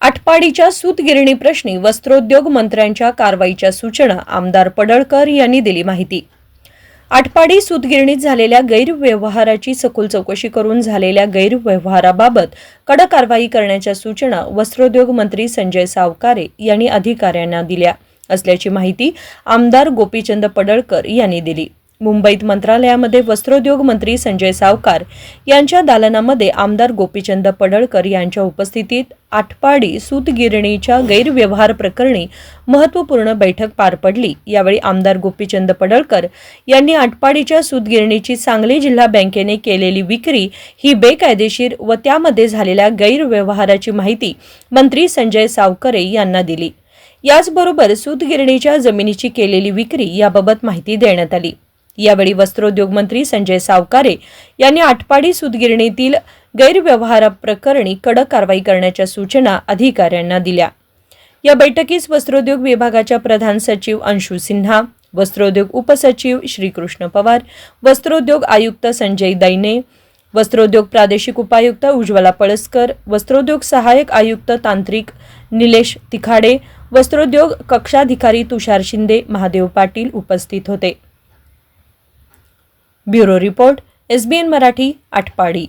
आटपाडीच्या सूतगिरणी प्रश्नी वस्त्रोद्योग मंत्र्यांच्या कारवाईच्या सूचना आमदार पडळकर यांनी दिली माहिती. आटपाडी सूतगिरणीत झालेल्या गैरव्यवहाराची सखोल चौकशी करून झालेल्या गैरव्यवहाराबाबत कडक कारवाई करण्याच्या सूचना वस्त्रोद्योग मंत्री संजय सावकारे यांनी अधिकाऱ्यांना दिल्या असल्याची माहिती आमदार गोपीचंद पडळकर यांनी दिली. मुंबईत मंत्रालयामध्ये वस्त्रोद्योग मंत्री संजय सावकार यांच्या दालनामध्ये आमदार गोपीचंद पडळकर यांच्या उपस्थितीत आटपाडी सूतगिरणीच्या गैरव्यवहार प्रकरणी महत्त्वपूर्ण बैठक पार पडली. यावेळी आमदार गोपीचंद पडळकर यांनी आटपाडीच्या सूतगिरणीची सांगली जिल्हा बँकेने केलेली विक्री ही बेकायदेशीर व त्यामध्ये झालेल्या गैरव्यवहाराची माहिती मंत्री संजय सावकरे यांना दिली. याचबरोबर सूतगिरणीच्या जमिनीची केलेली विक्री याबाबत माहिती देण्यात आली. यावेळी वस्त्रोद्योग मंत्री संजय सावकारे यांनी आटपाडी सूतगिरणीतील गैरव्यवहाराप्रकरणी कडक कारवाई करण्याच्या सूचना अधिकाऱ्यांना दिल्या. या बैठकीस वस्त्रोद्योग विभागाच्या प्रधान सचिव अंशू सिन्हा वस्त्रोद्योग उपसचिव श्रीकृष्ण पवार वस्त्रोद्योग आयुक्त संजय दैने वस्त्रोद्योग प्रादेशिक उपायुक्त उज्ज्वला पळसकर वस्त्रोद्योग सहाय्यक आयुक्त तांत्रिक निलेश तिखाडे वस्त्रोद्योग कक्षाधिकारी तुषार शिंदे महादेव पाटील उपस्थित होते. Bureau report SBN Marathi Atpadi.